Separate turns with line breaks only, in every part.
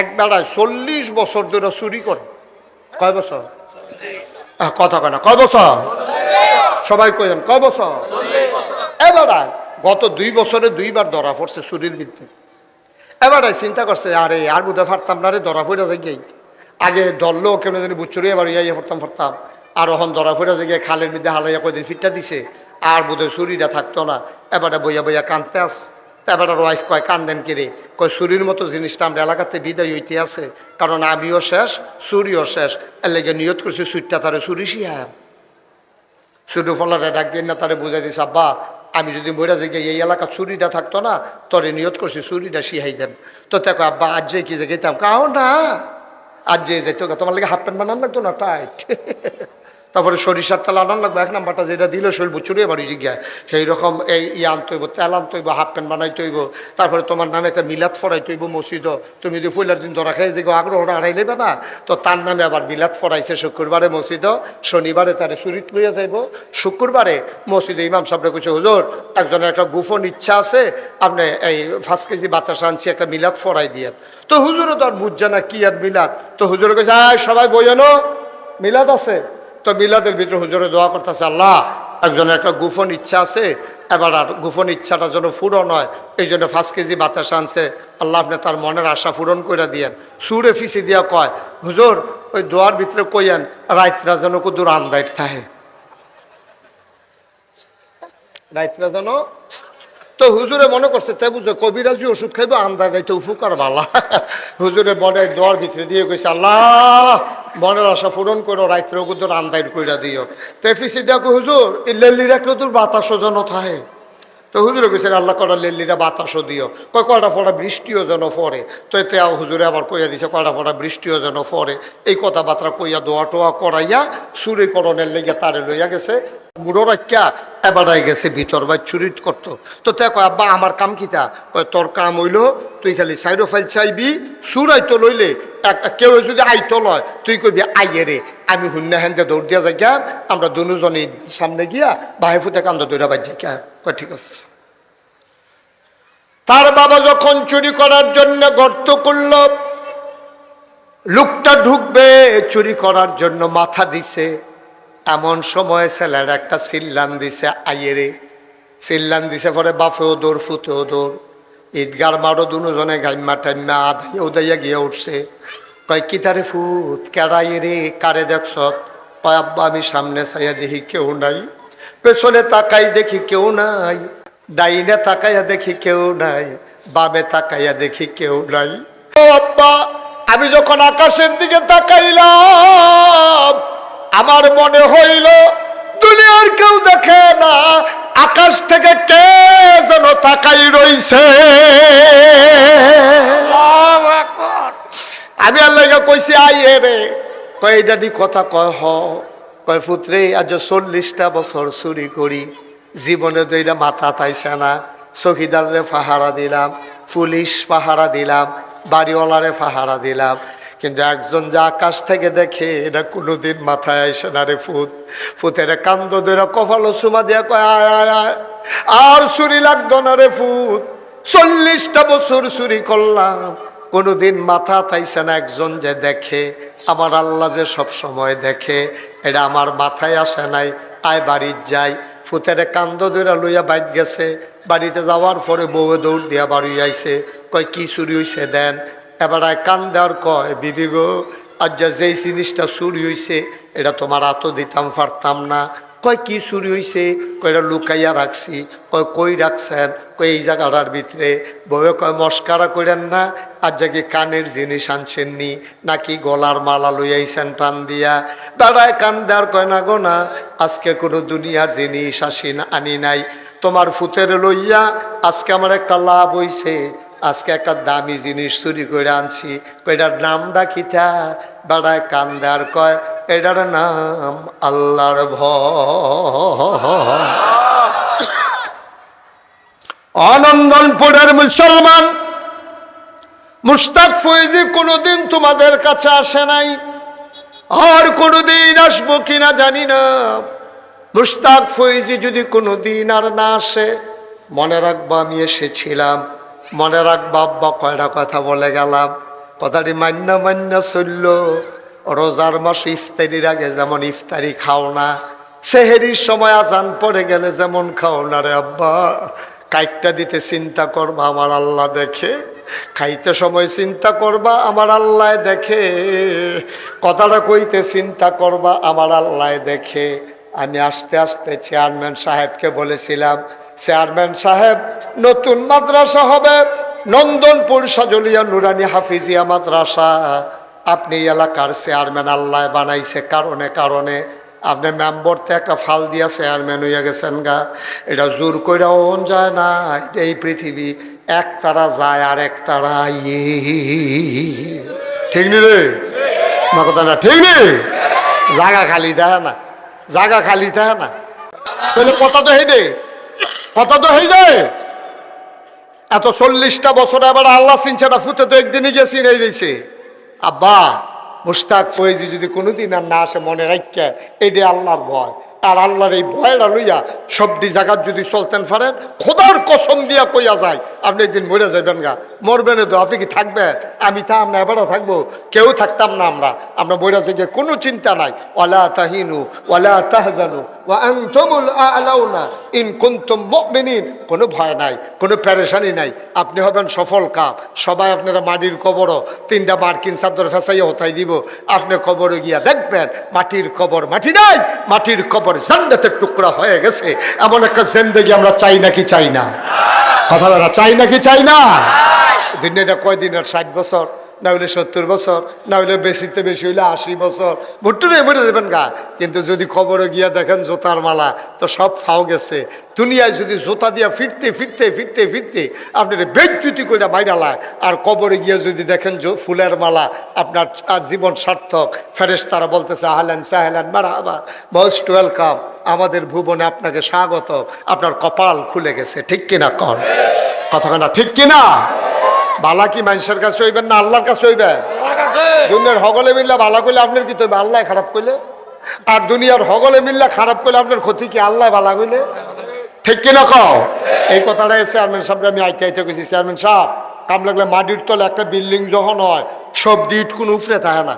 এক বেড়ায় চল্লিশ বছর ধরে চুরি করে। কয় বছর? কথা কয় না। কয় বছর? সবাই কয়েন কয় বছর? এবারে গত দুই বছরে দুইবার ধরা পড়ছে চুরির বিরুদ্ধে। এবারে চিন্তা করছে, আরে, আর বুধে ফারতাম না রে, ধরা পড়ে যাই গিয়ে আগে দললো কেন জানি বুচুরি এবার ইয়ে ফারতাম ফারতাম। আর ওখান ধরা পড়ে যাই গিয়ে খালের মধ্যে হালাইয়া কয়দিন ফিটটা দিছে। আর বোধহয় চুরিটা থাকতো না। এবারে বইয়া বইয়া কানতে আস এবারে ওয়াইফ কয়, কান্দেন কিরে? কয়, চুরির মতো জিনিসটা আমরা এলাকাতে বিদায় হইতে আছে, কারণ আমিও শেষ, চুরিও শেষ। এর লেগে নিয়ত করছি সুইটটা তারে চুরি শিহাম শুধু ফলারে ডাক দিন না তারে বুঝাই দিস আব্বা, আমি যদি মরে যাই এই এলাকা চুরিটা থাকতো না, তোরে নিয়ত করছি চুরিটা শিহাই দেন। তো দেখো, আব্বা, আজ যে কি যে গেতাম কাও না, আজ যে যেত তোমার লাগে হাফ প্যান্ট বানান লাগতো না, টাইট? তারপরে সরিষার তেল আনান লাগবে, এক নাম্বারটা যেটা দিলে শৈল বুচুরি এবার জিজ্ঞা সেই রকম এই ই আনতে হইব, তেল আনতে হইব হাফ প্যান্ট বানাইতে হইব, তারপরে তোমার নামে একটা মিলাদ ফরাইতে হইব মসজিদ তুমি যদি ফুলার দিন ধরা খাই যে আগ্রহটা হারাই নেবে না, তো তার নামে আবার মিলাদ ফরাইছে শুক্রবারে মসজিদ শনিবারে তারে চুরিত লইয়া যাইব। শুক্রবারে মসজিদে ইমাম সাহেবরা কইছে, হুজুর, একজনের একটা গুফন ইচ্ছা আছে, আপনি এই পাঁচ কেজি বাতাস আনছি, একটা মিলাদ ফরাই দিয়ে। তো হুজুরও তো আর বুঝছে না কি আর মিলাদ। তো হুজুর কইছে, আয়, সবাই বইয়েনো মিলাদ আছে। তো মিলাদের ভিতরে হুজুরে দোয়া করতেছে, আল্লাহ, একজনের একটা গোপন ইচ্ছা আছে, এবার আর গোপন ইচ্ছাটা যেন পূরণ হয়, এই জন্য পাঁচ কেজি বাতাস আনছে। আল্লাহ আপনি তার মনের আশা পূরণ করে দিয়েন। সুরে ফিসি দিয়া কয়, হুজুর, ওই দোয়ার ভিতরে কইয়েন রাইতরা যেন কুদুর আন্দাইট থাকে। রাইতরা যেন, তো হুজুরে মনে করছে তাই বুঝো, কবিরাজি ওষুধ খাইব আমদার রাইতে উপকার বালা হুজুরে মনে দোয়ার ভিতরে দিয়ে কইছে, আল্লাহ মনের আশা পূরণ করো রাইতের ওগুদর আন্দাইর কইরা দিও। তো দেখো হুজুর, এই লেল্লি রাখলে তোর বাতাসও যেন থাকে। তো হুজুরে কইছে, আল্লাহ কটা লেল্লিরা বাতাসও দিও। কয় কটা ফোটা বৃষ্টিও যেন পড়ে। তো এতে হুজুরে আবার কইয়া দিছে কটা ফোটা বৃষ্টিও যেন পড়ে। এই কথাবার্তা কইয়া দোয়া টোয়া করাইয়া করণের লেগে তারে লইয়া গেছে। বুড়ো রাখা এবারাই গেছে, ভিতর বা চুরি করতো। তো কয়, আব্বা, আমার কাম কিতা? তোর কাম হইল, তুই খালি সাইডো ফাইল চাইবি সুরাইতো লইলে, এক- কেউ যদি আইতো লয়, তুই কইবি, আইয়ে আমি হুন্না হ্যান্ডে দৌড় দিয়া যাই আমরা দুজনে সামনে গিয়া বাহে ফুটে কান্দ দৌড়া বাজ যাই ঠিক আছে। তার বাবা যখন চুরি করার জন্য গর্ত করল লোকটা ঢুকবে, চুরি করার জন্য মাথা দিছে। এমন সময় ছেলের একটা সিল্লান দিছে আইয়েরে সিল্লান দিছে পরে বাফেও দৌড়, ফুতেও দৌড়। ঈদগার মারো দুজনে গাইমা টাইমা আধাইয়া উদাইয়া গিয়ে উঠছে। কয়, কি তারে ফুত কেড়াই রে, কারে দেখছ? কয়, আব্বা, আমি সামনে চাইয়া দেখি কেউ নাই। পেছনে তাকাই দেখি কেউ নাই। ডাইনে তাকাইয়া দেখি কেউ নাই। বামে তাকাইয়া দেখি কেউ নাই। আব্বা, আমি যখন আকাশের দিকে তাকাইলাম আমার মনে হইল দুনিয়ার কেউ দেখে না আকাশ থেকে কে যেন তাকাই রইছে। আমি আল্লাহ কইছি আই এ রে। কয় নি কথা কয় হ। কয় পুত্রে আজ চল্লিশটা বছর চুরি করি। জীবনে এটা মাথা তাইছে না। চকিদারে পাহারা দিলাম পুলিশ পাহারা দিলাম বাড়িওয়ালারে পাহারা দিলাম। কিন্তু একজন যে আকাশ থেকে দেখে, এটা কোনোদিন মাথায় আসে না রে ফুত। ফুতের কান্দ ধরে কপালো সুমা দিয়া কয়, আয় আয় আয়, আর চুরি লাগতো না রে ফুত। চল্লিশটা বছর চুরি করলাম। কোনোদিন মাথা তাইছে না একজন যে দেখে, আমার আল্লাহ যে সব সময় দেখে, এটা আমার মাথায় আসে নাই, আয় বাড়ির যাই। ফুতের কান্দ ধরে লইয়া বাইত গেছে। বাড়িতে যাওয়ার পরে বউয়ে দৌড় দিয়া বাড়ি আইছে। কয়, কি চুরি হইছে দেন? এবার আয় কান দেওয়ার কয়, বিবি গো, আজ যা যেই জিনিসটা চুরি হইছে, এটা তোমার আত দিতাম, পারতাম না। কয়, কি চুরি হইছে? কয়টা লুকাইয়া রাখছি। কয়, কই রাখছেন? কই এই জায়গাটার ভিতরে। বউয়ে কয়, মস্কারা করেন না আর জাগে কানের জিনিস আনছেন নি নাকি গলার মালা লইয়াইছেন টান দিয়া? দাঁড়ায় কান দেওয়ার কয়, না গো না, আজকে কোনো দুনিয়ার জিনিস আসি না আনি নাই। তোমার ফুতের লইয়া আজকে আমার একটা লাভ হইছে। আজকে একটা দামি জিনিস চুরি করে আনছি। এটার নামটা কিতা বেড়ায় কান দেওয়ার কয়, এটার নাম আল্লাহর ভয়। অনন্দনপুরের মুসলমান মুস্তাক ফৈজি কোনোদিন তোমাদের কাছে আসে নাই। আর কোনোদিন আসব কিনা জানি না। মুস্তাক ফৈজি যদি কোনোদিন আর না আসে, মনে রাখব আমি এসেছিলাম। মনে রাখব আব্বা কয়টা কথা বলে গেলাম। কথাটি মান্য মান্য চলল রোজার মাস ইফতারির আগে যেমন ইফতারি খাও না, সেহেরির সময় আজান পড়ে গেলে যেমন খাও না রে আব্বা। কাইকটা দিতে চিন্তা করবা আমার আল্লাহ দেখে, খাইতে সময় চিন্তা করবা আমার আল্লাহ দেখে, কথাটা কইতে চিন্তা করবা আমার আল্লাহ দেখে। আমি আস্তে আস্তে চেয়ারম্যান সাহেবকে বলেছিলাম, চেয়ারম্যান সাহেব, নতুন মাদ্রাসা হবে, নন্দনপুর সজলিয়া নুরানি হাফিজিয়া মাদ্রাসা। আপনি এলাকার চেয়ারম্যান আল্লাহ বানাইছে কারণে কারণে। আপনি মেম্বর তো একটা ফাল দিয়া চেয়ারম্যান হইয়া গেছেন গা। এটা জোর করে ওন যায় না এই পৃথিবী এক তারা যায় আর এক তারা ঠিক নি রে? কথা না, ঠিক নি? জাগা খালি দেয় না। জাগা খালি থাকে না। তাহলে কথা তো হেদে কথা তো হেদে এত চল্লিশটা বছর এবার আল্লাহ চিনছে না, ফুতে তো একদিনই গিয়ে চিনে দিয়েছে আব্বা, মুস্তাক ফয়েজি যদি কোনোদিন আর না আসে মনে রাখছে এটি আল্লাহর ভয়। আর আল্লাহর এই ভয়টা লইয়া সবটি জায়গার যদি চলতেন পারেন খোদার কসম দিয়া কইয়া যায়, আপনি একদিন মরে যাবেন গা। মরবেন তো, আপনি কি থাকবেন? আমি তা, আমরা এবারও থাকব। কেউ থাকতাম না আমরা। আমরা মরে যাই কোনো চিন্তা নাই। ওয়ালা তাহিনু, ওয়ালা তাহজানু। ইন কুনতুম মুমিনিন। কোনো ভয় নাই, কোনো পেরেশানি নাই। আপনি হবেন সফল কাপ। সবাই আপনারা মাটির কবরও তিনটা মার্কিন চাদর ফেসাইয়া হতাই দিব। আপনি কবরে গিয়া দেখবেন, মাটির কবর মাটি নাই, মাটির কবর জান্নাতের টুকরা হয়ে গেছে। এমন একটা জেন্দেগি আমরা চাই নাকি চাই না? কথা বলা, চাই নাকি চাই না? দুনিয়াটা কয়দিনের? ষাট বছর? না হলে সত্তর বছর, না হলে বেশিতে বেশি হইলে আশি বছর। ভুট্টুরে মরে দেবেন গা। কিন্তু যদি খবরে গিয়া দেখেন জোতার মালা, তো সব ফাও গেছে। দুনিয়ায় যদি জোতা দিয়া ফিরতে ফিরতে ফিরতে ফিরতে আপনার বেজ্জুতি করে মাইরালায় আর কবরে গিয়ে যদি দেখেন ফুলের মালা, আপনার জীবন সার্থক। ফেরেস তারা বলতেছে, আহলেন সাহেলেন মারা আবার মোস্ট ওয়েলকাম আমাদের ভুবনে আপনাকে স্বাগত আপনার কপাল খুলে গেছে, ঠিক কিনা কর কথাখানা ঠিক কিনা? বালা কি মানুষের কাছে হইবেন না আল্লাহর কাছে হইবেন? দুনিয়ার হগলে মিল্লা বালা করলে আপনার কি তৈবে? আল্লাহ খারাপ করলে আর দুনিয়ার হগলে মিল্লা খারাপ করলে আপনার ক্ষতি কি? আল্লাহ বালা কইলে? ঠিক কিনা কও? এই কথাটা চেয়ারম্যান সাহেব আমি আইতে আইতে গেছি চেয়ারম্যান সাহেব কাম লাগলে মাটির তলে একটা বিল্ডিং যখন হয় সব ডিট কোনো উফরে থাকে না।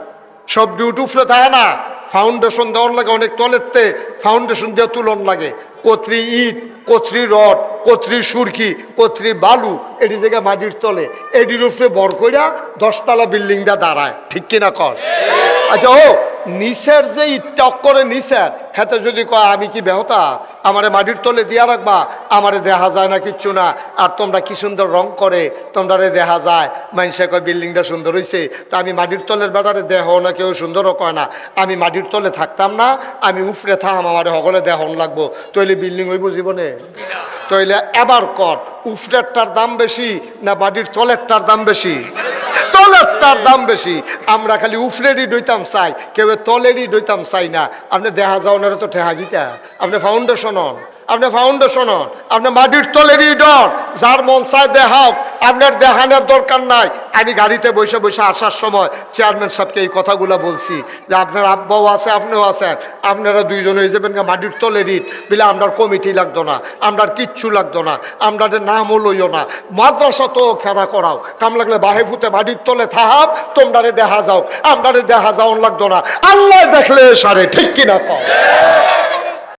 সব ডিউট উফরে থাকে না। ফাউন্ডেশন দেওয়ার লাগে অনেক তলেরতে ফাউন্ডেশন দেওয়া তুলন লাগে। কত্রি ইট, কত্রি রড, কত্রি সুরকি, কত্রি বালু, এটি জায়গায় মাটির তলে। এটির উপরে বর করিয়া দশতলা বিল্ডিংটা দাঁড়ায়। ঠিক কিনা কর? আচ্ছা ও নিচের যে ইটটা করে নিচের হেতে যদি কয়, আমি কি বেহতা? আমারে মাটির তলে দিয়া রাখবা? আমারে দেখা যায় না কিচ্ছু না। আর তোমরা কি সুন্দর রং করে তোমরা রে দেখা যায়। মানুষে কয়, বিল্ডিংটা সুন্দর হয়েছে তো আমি মাটির তলের বেটারে দেহ না, কেউ সুন্দরও কয় না। আমি মাটির তলে থাকতাম না, আমি উফরে থাম, আমার হগলে দেহন লাগবো। তৈলে বিল্ডিং হইব জীবনে? তৈলে এবার কর, উফরেরটার দাম বেশি না মাটির তলেরটার দাম বেশি? তলেরটার দাম বেশি। আমরা খালি উফরেরই ডইতাম চাই, কেউ তলেরই ডইতাম চাই না। আপনি দেখা যাও তো ঠেহা গিতা। আপনি ফাউন্ডেশন আপনি ফাউন্ডেশন হন আপনি মাটির তলেরই ডর। যার মন চায় দেখাও আপনার দেখানোর দরকার নাই। আমি গাড়িতে বসে বসে আসার সময় চেয়ারম্যান সাহেবকে এই কথাগুলো বলছি যে আপনার আব্বাও আছে, আপনিও আছেন। আপনারা দুইজন হয়ে যাবেন মাটির তলের ইট বলে আমরার কমিটি লাগতো না, আমরার কিচ্ছু লাগতো না, আমরাদের নামও লইও না। মাদ্রাসা তো খেলা করাও। কাম লাগলে বাহে ফুতে মাটির তলে থাহাব তোমরারে দেখা যাও। আমরারে দেখা যাও লাগতো না। আল্লাহ দেখলে সারে, ঠিক কিনা কম